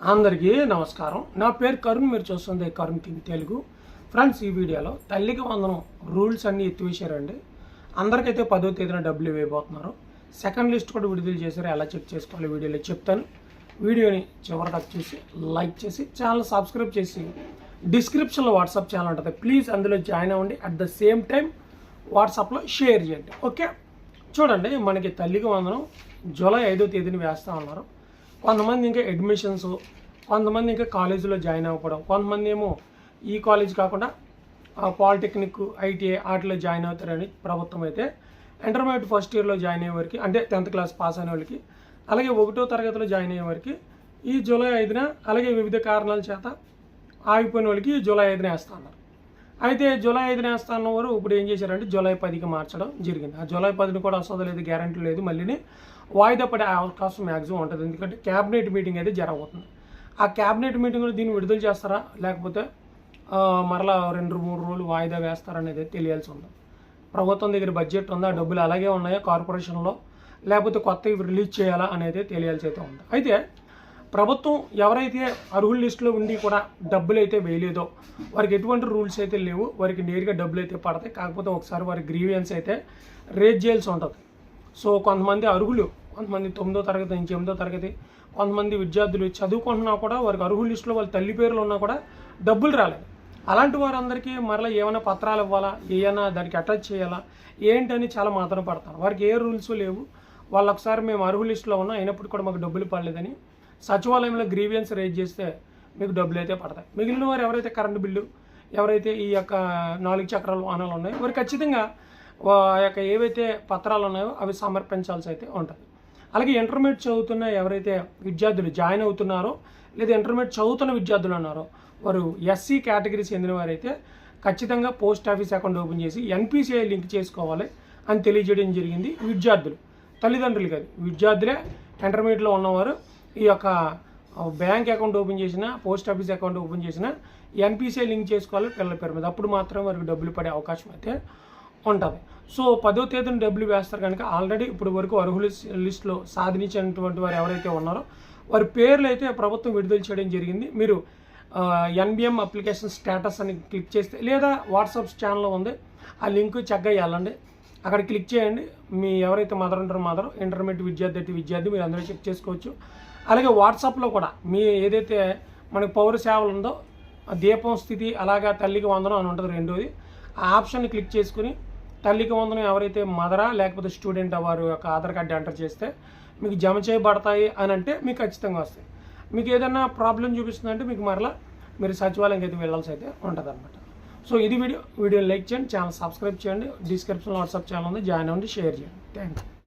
అందరికీ నమస్కారం. నా పేరు కరుణ్ మీరు చూస్తుంది కరుణ్ కింగ్ తెలుగు. ఫ్రెండ్స్ ఈ వీడియోలో తల్లికి వందనం రూల్స్ అన్నీ ఎత్తివేశారండి. అందరికైతే పదో తేదీన డబ్బులు వేయబోతున్నారు సెకండ్ లిస్ట్ కూడా విడుదల చేశారు. ఎలా చెక్ చేసుకోవాలో వీడియోలో చెప్తాను. వీడియోని చివరి టచ్ చేసి లైక్ చేసి ఛానల్ సబ్స్క్రైబ్ చేసి డిస్క్రిప్షన్లో వాట్సాప్ ఛానల్ ఉంటుంది. ప్లీజ్ అందులో జాయిన్ అవ్వండి. అట్ ద సేమ్ టైం వాట్సాప్లో షేర్ చేయండి. ఓకే? చూడండి మనకి తల్లికి వందనం జూలై ఐదో తేదీని వేస్తా ఉన్నారు. కొంతమంది ఇంకా అడ్మిషన్స్ కొంతమంది ఇంకా కాలేజీలో జాయిన్ అవ్వడం కొంతమంది ఏమో ఈ కాలేజ్ కాకుండా పాలిటెక్నిక్ ఐటీఐ వాటిలో జాయిన్ అవుతారని ప్రభుత్వం అయితే ఇంటర్మీడియట్ ఫస్ట్ ఇయర్లో జాయిన్ అయ్యే వారికి అంటే టెన్త్ క్లాస్ పాస్ అయిన వాళ్ళకి అలాగే ఒకటో తరగతిలో జాయిన్ అయ్యే వారికి ఈ జూలై ఐదున అలాగే వివిధ కారణాల చేత ఆగిపోయిన వాళ్ళకి జూలై ఐదున వేస్తున్నారు అయితే జూలై ఐదున వేస్తా అన్నవారు ఇప్పుడు ఏం చేశారంటే జూలై పదికి మార్చడం జరిగింది. ఆ జూలై పదిని కూడా వస్తుందో లేదు గ్యారంటీ లేదు. మళ్ళీ వాయిదా పడే అవకాశం మ్యాక్సిమం ఉంటుంది. ఎందుకంటే క్యాబినెట్ మీటింగ్ అయితే జరగబోతుంది. ఆ క్యాబినెట్ మీటింగ్లో దీన్ని విడుదల చేస్తారా? లేకపోతే మరలా రెండు మూడు రోజులు వాయిదా వేస్తారా అనేది తెలియాల్సి ఉంది. ప్రభుత్వం దగ్గర బడ్జెట్ ఉందా? డబ్బులు అలాగే ఉన్నాయా? కార్పొరేషన్లో లేకపోతే కొత్త రిలీజ్ చేయాలా అనేది తెలియాల్సి అయితే ఉంది. అయితే ప్రభుత్వం ఎవరైతే అర్హుల లిస్టులో ఉండి కూడా డబ్బులు అయితే వేయలేదో వారికి ఎటువంటి రూల్స్ అయితే లేవు వారికి నేరుగా డబ్బులు అయితే పడతాయి. కాకపోతే ఒకసారి వారి గ్రీవియన్స్ అయితే రేజ్ చేయాల్సి ఉంటుంది. సో కొంతమంది అర్హులు కొంతమంది తొమ్మిదో తరగతి నుంచి ఎనిమిదో తరగతి కొంతమంది విద్యార్థులు చదువుకుంటున్నా కూడా వారికి అర్హుల లిస్టులో వాళ్ళ తల్లి పేర్లు ఉన్నా కూడా డబ్బులు రాలేదు. అలాంటి వారందరికీ మరలా ఏమైనా పత్రాలు ఇవ్వాలా? ఏమైనా దానికి అటాచ్ చేయాలా? ఏంటని చాలా మాత్రం పడతారు. వారికి ఏ రూల్స్ లేవు. వాళ్ళు ఒకసారి మేము అర్హుల లిస్టులో ఉన్నాం అయినప్పుడు కూడా మాకు డబ్బులు పడలేదని సచివాలయంలో గ్రీవియన్స్ రేజ్ చేస్తే మీకు డబ్బులు అయితే పడతాయి. మిగిలిన వారు ఎవరైతే కరెంటు బిల్లు ఎవరైతే ఈ యొక్క నాలుగు చక్రాల వాహనాలు ఉన్నాయో వారు ఖచ్చితంగా ఆ యొక్క ఏవైతే పత్రాలు ఉన్నాయో అవి సమర్పించాల్సి అయితే ఉంటుంది. అలాగే ఇంటర్మీడియట్ చదువుతున్న ఎవరైతే విద్యార్థులు జాయిన్ అవుతున్నారో లేదా ఇంటర్మీడియట్ చదువుతున్న విద్యార్థులు ఉన్నారో వారు ఎస్సీ కేటగిరీ చెందిన వారైతే ఖచ్చితంగా పోస్ట్ ఆఫీస్ అకౌంట్ ఓపెన్ చేసి ఎన్పిసిఐ లింక్ చేసుకోవాలి అని తెలియజేయడం జరిగింది విద్యార్థులు తల్లిదండ్రులు కాదు విద్యార్థులే ఇంటర్మీడియట్లో ఉన్నవారు ఈ యొక్క బ్యాంక్ అకౌంట్ ఓపెన్ చేసిన పోస్ట్ ఆఫీస్ అకౌంట్ ఓపెన్ చేసిన ఎన్పిసిఐ లింక్ చేసుకోవాలి పిల్లల పేరు మీద. అప్పుడు మాత్రం వారికి డబ్బులు పడే అవకాశం అయితే ఉంటుంది. సో పదో తేదీన డబ్బులు వేస్తారు కనుక ఆల్రెడీ ఇప్పుడు వరకు అర్హుల లిస్టులో సాధించినటువంటి వారు ఎవరైతే ఉన్నారో వారి పేర్లు అయితే ప్రభుత్వం విడుదల చేయడం జరిగింది. మీరు ఎన్బిఎం అప్లికేషన్ స్టేటస్ అని క్లిక్ చేస్తే లేదా వాట్సాప్ ఛానల్లో ఉంది. ఆ లింక్ చక్కగా వెళ్ళండి అక్కడ క్లిక్ చేయండి. మీ ఎవరైతే మదర్ ఉంటారో మదర్ ఇంటర్మీడియట్ విద్యార్థి అయితే విద్యార్థి మీరు అందరూ చెక్ చేసుకోవచ్చు. అలాగే వాట్సాప్లో కూడా మీ ఏదైతే మనకి పౌర సేవలు ఉందో దీపం స్థితి అలాగా తల్లికి వందనం అని ఉంటుంది రెండోది. ఆ ఆప్షన్ని క్లిక్ చేసుకుని తల్లికి వందనం ఎవరైతే మదరా లేకపోతే స్టూడెంట్ వారు యొక్క ఆధార్ కార్డు ఎంటర్ చేస్తే మీకు జమ చేయబడతాయి అని అంటే మీకు ఖచ్చితంగా వస్తాయి. మీకు ఏదైనా ప్రాబ్లం చూపిస్తుందంటే మీకు మరలా మీరు సచివాలయంకి అయితే వెళ్ళాల్సి అయితే ఉంటుంది అనమాట సో ఇది వీడియో వీడియో లైక్ చేయండి ఛానల్ సబ్స్క్రైబ్ చేయండి డిస్క్రిప్షన్లో వాట్సాప్ ఛానల్ ఉంది జాయిన్ అవ్వండి షేర్ చేయండి. Thank you